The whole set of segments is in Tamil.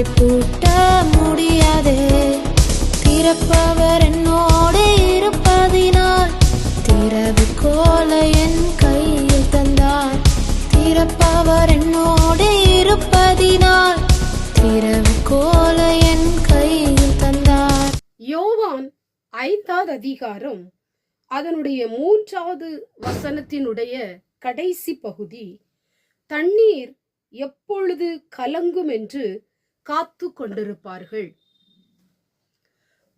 வாசலை பூட்ட முடியாதே. திறப்பவர் என்னோடு இருப்பதினால் திறவுகோல என் கையில் தந்தார். திறப்பவர் என்னோடு இருப்பதினால் திறவுகோல என் கையில் தந்தார். யோவான் ஐந்தாவது அதிகாரம் அதனுடைய மூன்றாவது வசனத்தினுடைய கடைசி பகுதி. தண்ணீர் எப்பொழுது கலங்கும் என்று காத்து கொண்டிருப்பார்கள்.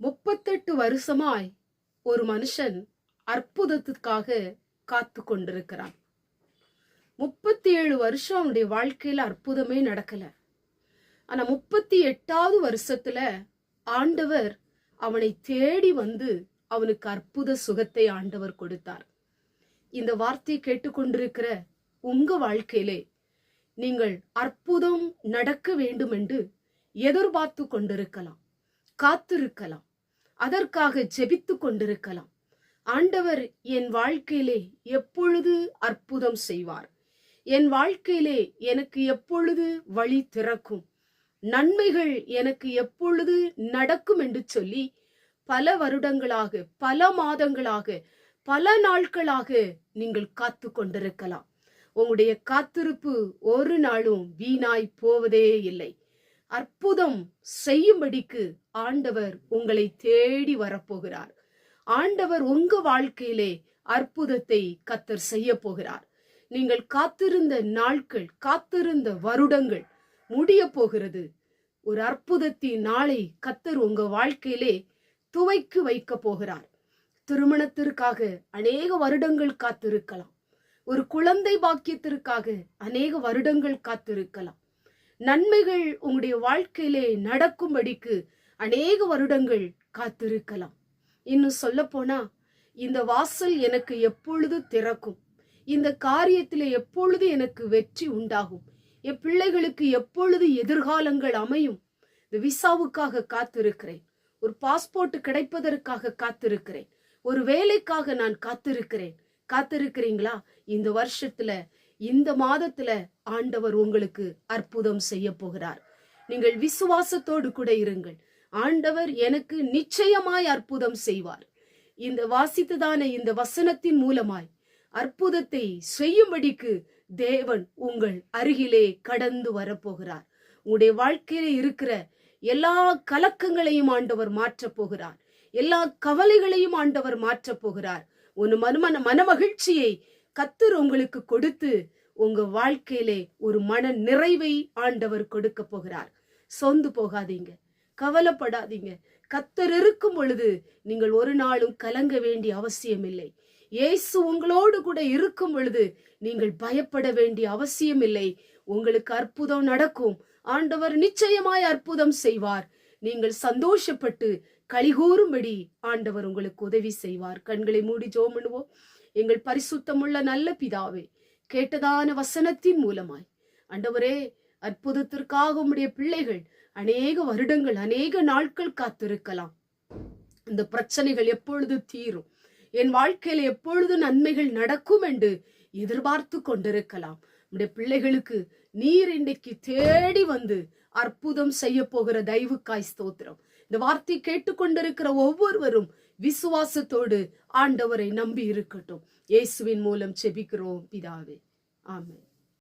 முப்பத்தெட்டு வருஷமாய் ஒரு மனுஷன் அற்புதத்துக்காக காத்து கொண்டிருக்கிறான். முப்பத்தி ஏழு வருஷம் அவனுடைய வாழ்க்கையில அற்புதமே நடக்கல. ஆனா முப்பத்தி எட்டாவது வருஷத்துல ஆண்டவர் அவனை தேடி வந்து அவனுக்கு அற்புத சுகத்தை ஆண்டவர் கொடுத்தார். இந்த வார்த்தையை கேட்டுக்கொண்டிருக்கிற உங்க வாழ்க்கையிலே நீங்கள் அற்புதம் நடக்க வேண்டும் என்று எதிர்பார்த்து கொண்டிருக்கலாம் காத்திருக்கலாம். அதற்காக ஜெபித்து கொண்டிருக்கலாம் ஆண்டவர் என் வாழ்க்கையிலே எப்பொழுது அற்புதம் செய்வார்? என் வாழ்க்கையிலே எனக்கு எப்பொழுது வழி திறக்கும்? நன்மைகள் எனக்கு எப்பொழுது நடக்கும் என்று சொல்லி பல வருடங்களாக பல மாதங்களாக பல நாட்களாக நீங்கள் காத்து கொண்டிருக்கலாம் உங்களுடைய காத்திருப்பு ஒரு நாளும் வீணாய் போவதே இல்லை. அற்புதம் செய்யும்படிக்கு ஆண்டவர் உங்களை தேடி வரப்போகிறார். ஆண்டவர் உங்க வாழ்க்கையிலே அற்புதத்தை கத்தர் செய்ய போகிறார் நீங்கள் காத்திருந்த நாட்கள் காத்திருந்த வருடங்கள் முடிய போகிறது ஒரு அற்புதத்தின் நாளை கத்தர் உங்க வாழ்க்கையிலே துவைக்கு வைக்க போகிறார். திருமணத்திற்காக அநேக வருடங்கள் காத்திருக்கலாம். ஒரு குழந்தை பாக்கியத்திற்காக அநேக வருடங்கள் காத்திருக்கலாம். நன்மைகள் உங்களுடைய வாழ்க்கையிலே நடக்கும்படிக்கு அநேக வருடங்கள் காத்திருக்கலாம். இன்னும் சொல்ல போனா இந்த வாசல் எனக்கு எப்பொழுது திறக்கும்? இந்த காரியத்தில் எப்பொழுது எனக்கு வெற்றி உண்டாகும்? என் பிள்ளைகளுக்கு எப்பொழுது எதிர்காலங்கள் அமையும்? இந்த விசாவுக்காக காத்திருக்கிறேன். ஒரு பாஸ்போர்ட் கிடைப்பதற்காக காத்திருக்கிறேன். ஒரு வேலைக்காக நான் காத்திருக்கிறேன். காத்திருக்கிறீங்களா? இந்த வருஷத்துல இந்த மாதத்துல ஆண்டவர் உங்களுக்கு அற்புதம் செய்ய போகிறார். நீங்கள் விசுவாசத்தோடு கூட இருங்கள். ஆண்டவர் எனக்கு நிச்சயமாய் அற்புதம் செய்வார். இந்த வாசித்ததான இந்த வசனத்தின் மூலமாய் அற்புதத்தை செய்யும்படிக்கு தேவன் உங்கள் அருகிலே கடந்து வரப்போகிறார். உங்களுடைய வாழ்க்கையில இருக்கிற எல்லா கலக்கங்களையும் ஆண்டவர் மாற்றப் போகிறார். எல்லா கவலைகளையும் ஆண்டவர் மாற்றப் போகிறார். ஒரு மனமன மனமகிழ்ச்சியை கத்தர் உங்களுக்கு கொடுத்து உங்க வாழ்க்கையிலே ஒரு மன நிறைவை ஆண்டவர் கொடுக்க போகிறார். சொந்து போகாதீங்க. கவலைப்படாதீங்க. கத்தர் இருக்கும் பொழுது நீங்கள் ஒரு நாளும் கலங்க வேண்டிய அவசியம் இல்லை இயேசு உங்களோடு கூட இருக்கும் பொழுது நீங்கள் பயப்பட வேண்டிய அவசியம் இல்லை உங்களுக்கு அற்புதம் நடக்கும். ஆண்டவர் நிச்சயமாய் அற்புதம் செய்வார். நீங்கள் சந்தோஷப்பட்டு கலிகூறும்படி ஆண்டவர் உங்களுக்கு உதவி செய்வார். கண்களை மூடி ஜோம் பண்ணுவோம். எங்கள் பரிசுத்தமுள்ள நல்ல பிதாவே கேட்டதான வசனத்தின் மூலமாய். அண்டவரே அற்புதத்திற்காக உம்முடைய பிள்ளைகள் அநேக வருடங்கள் அநேக நாட்கள் காத்திருக்கலாம். இந்த பிரச்சனைகள் எப்பொழுது தீரும்? என் வாழ்க்கையில எப்பொழுது நன்மைகள் நடக்கும் என்று எதிர்பார்த்து கொண்டிருக்கலாம். உடைய பிள்ளைகளுக்கு நீர் இன்றைக்கு தேடி வந்து அற்புதம் செய்ய போகிற தெய்வுக்காய் ஸ்தோத்திரம். இந்த வார்த்தை கேட்டுக்கொண்டிருக்கிற ஒவ்வொருவரும் விசுவாசத்தோடு ஆண்டவரை நம்பி இருக்கட்டும் இயேசுவின் மூலம் செபிக்கிறோம் பிதாவே. ஆமென்.